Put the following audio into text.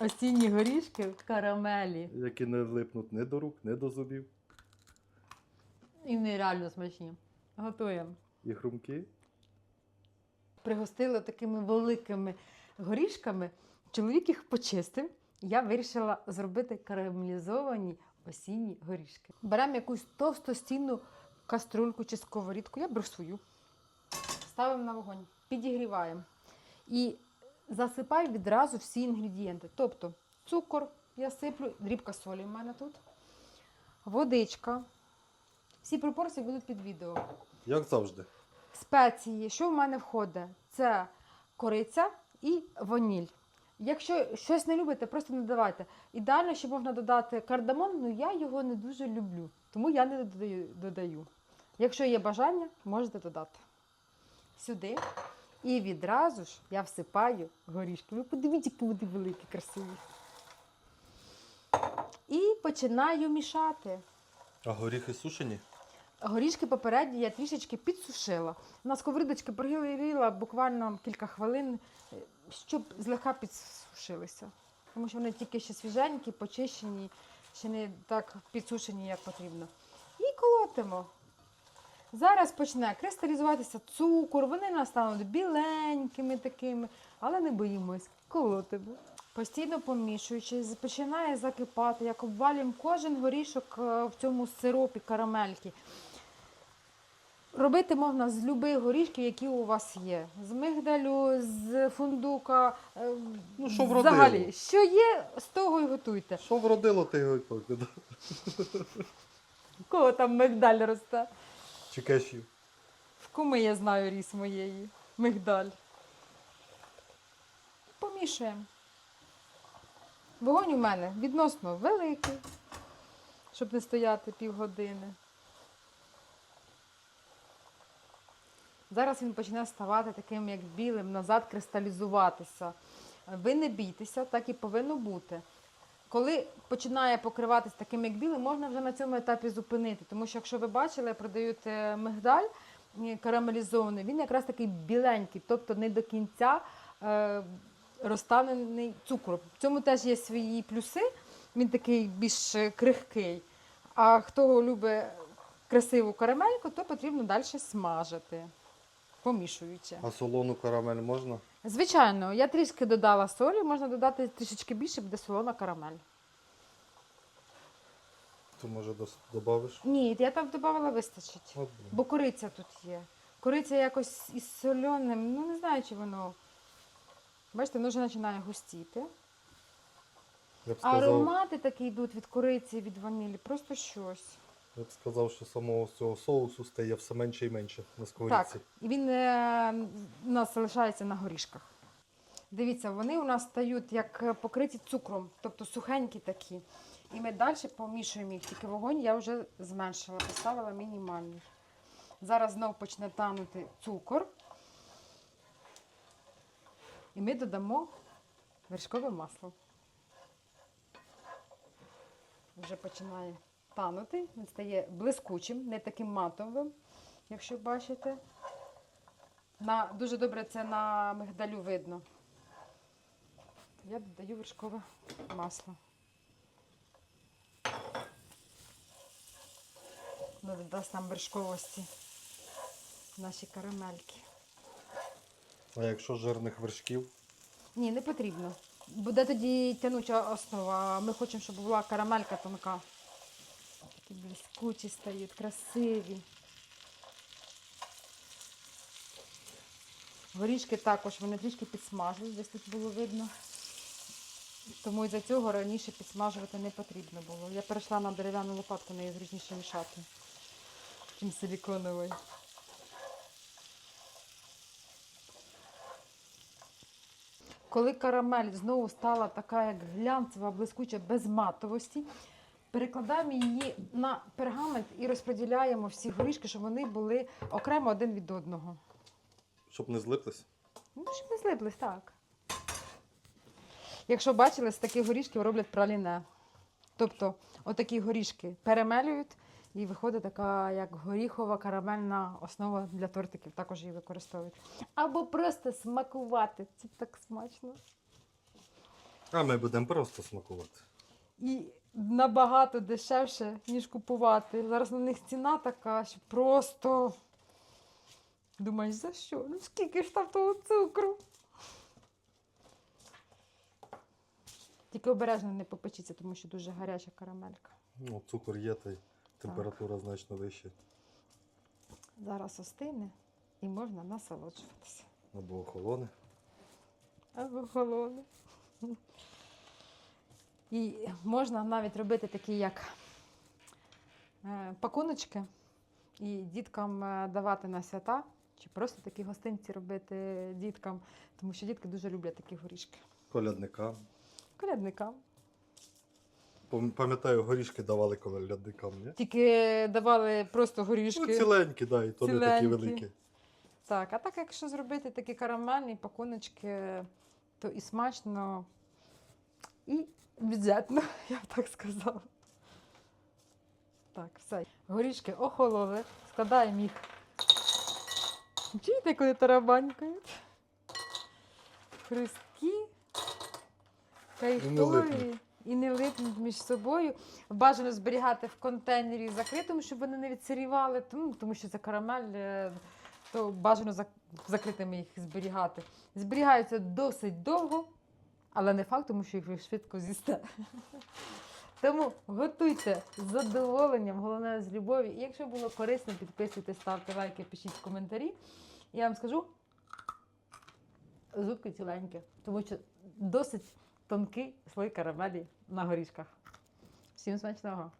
осінні горішки в карамелі. Які не липнуть ні до рук, ні до зубів. І вони реально смачні. Готуємо. І хрумкі. Пригостили такими великими горішками. Чоловік їх почистив. Я вирішила зробити карамелізовані осінні горішки. Беремо якусь товстостінну каструльку чи сковорідку. Я беру свою. Ставимо на вогонь, підігріваємо. І засипаю відразу всі інгредієнти. Тобто цукор я сиплю, дрібка солі в мене тут, водичка. Всі пропорції будуть під відео. Як завжди. Спеції, що в мене входить? Це кориця і ваніль. Якщо щось не любите, просто не додавайте. Ідеально, що можна додати кардамон, але я його не дуже люблю, тому я не додаю. Якщо є бажання, можете додати. Сюди. І відразу ж я всипаю горішки. Ви подивіться, які вони великі, красиві. І починаю мішати. А горіхи сушені? Горішки попередні я трішечки підсушила. На сковорідочки прогріла буквально кілька хвилин, щоб злегка підсушилися. Тому що вони тільки ще свіженькі, почищені, ще не так підсушені, як потрібно. І колотимо. Зараз почне кристалізуватися цукор, вони настануть біленькими такими, але не боїмось, колотимо. Постійно помішуючи, починає закипати, як обвалюємо кожен горішок е, в цьому сиропі карамельки. Робити можна з любих горішків, які у вас є. З мигдалю, з фундука. е, Ну, що взагалі, що є, з того і готуйте. Що вродило, ти його й. Кого там мигдаль росте? Чи кешів. В куми я знаю ріс моєї. Мигдаль. Помішуємо. Вогонь у мене відносно великий, щоб не стояти півгодини. Зараз він почне ставати таким, як білим, назад кристалізуватися. Ви не бійтеся, так і повинно бути. Коли починає покриватися таким, як білим, можна вже на цьому етапі зупинити. Тому що, якщо ви бачили, продають е, мигдаль е, карамелізований, він якраз такий біленький, тобто не до кінця е, розтанений цукром. В цьому теж є свої плюси. Він такий більш е, крихкий. А хто любить красиву карамельку, то потрібно далі смажити, помішуючи. А солону карамель можна? Звичайно, я трішки додала солі, можна додати трішечки більше, буде солона карамель. То може додавиш? Ні, я там додавала вистачить. От, блін. Бо кориця тут є. Кориця якось із соленим, ну не знаю, чи воно. Бачите, воно вже починає густіти. Я б сказав, Аромати такі йдуть від кориці, від ванілі, просто щось. Я б сказав, що самого цього соусу стає все менше і менше на сковорідці. Так, і він е, у нас залишається на горішках. Дивіться, вони у нас стають як покриті цукром, тобто сухенькі такі. І ми далі помішуємо їх, тільки вогонь я вже зменшила, поставила мінімальний. Зараз знов почне танути цукор. І ми додамо вершкове масло. Вже починає танути, він стає блискучим, не таким матовим, якщо бачите. На, дуже добре це на мигдалю видно. Я додаю вершкове масло. Воно додасть нам вершковості наші карамельки. А якщо жирних вершків, Ні, не потрібно. Буде тоді тянуча основа. Ми хочемо, щоб була карамелька тонка. Такі блискучі стають, красиві. Горішки також, вони трішки підсмажились, десь тут було видно. Тому із-за цього раніше підсмажувати не потрібно було. Я перейшла на дерев'яну лопатку, нею зручніше мішати, чим силіконовою. Коли карамель знову стала така, як глянцева, блискуча, без матовості, перекладаємо її на пергамент і розподіляємо всі горішки, щоб вони були окремо один від одного. щоб не злиплись. Ну, щоб не злиплись, так. Якщо бачили, з таких горішків роблять праліне. Тобто, отакі горішки перемелюють, і виходить така, як горіхова карамельна основа для тортиків, також її використовують. Або просто смакувати. Це так смачно. А ми будемо просто смакувати. І набагато дешевше, ніж купувати. Зараз на них ціна така, що просто думаєш, за що? Ну скільки ж там того цукру? Тільки обережно не попечіться, тому що дуже гаряча карамелька. Ну, цукор є, та й температура значно вища. Зараз остине і можна насолоджуватися. Або охолоне. Або холоне. І можна навіть робити такі, як е, пакуночки, і діткам е, давати на свята, чи просто такі гостинці робити діткам, тому що дітки дуже люблять такі горішки. Колядникам. Колядникам. Пам'ятаю, горішки давали колядникам, ні? Тільки давали просто горішки. Ну, ціленькі, да, і то не такі великі. Так, а так, якщо зробити такі карамельні пакуночки, то і смачно, і бюджетно, я б так сказала. Так, все. Горішки охололи, складаємо їх. Чуєте, коли тарабанькають? Хрусткі, кайфові і не липнуть між собою. Бажано зберігати в контейнері закритому, щоб вони не відсирівали, тому, тому що це карамель, е, то бажано закритими їх зберігати. Зберігаються досить довго, але не факт, тому що їх ви швидко з'їсте. Тому готуйте з задоволенням, головне з любові. І якщо було корисно, підписуйтесь, ставте лайки, пишіть коментарі. Я вам скажу, зубки ціленькі, тому що досить тонкий слой карамелі на горішках. Всім смачного!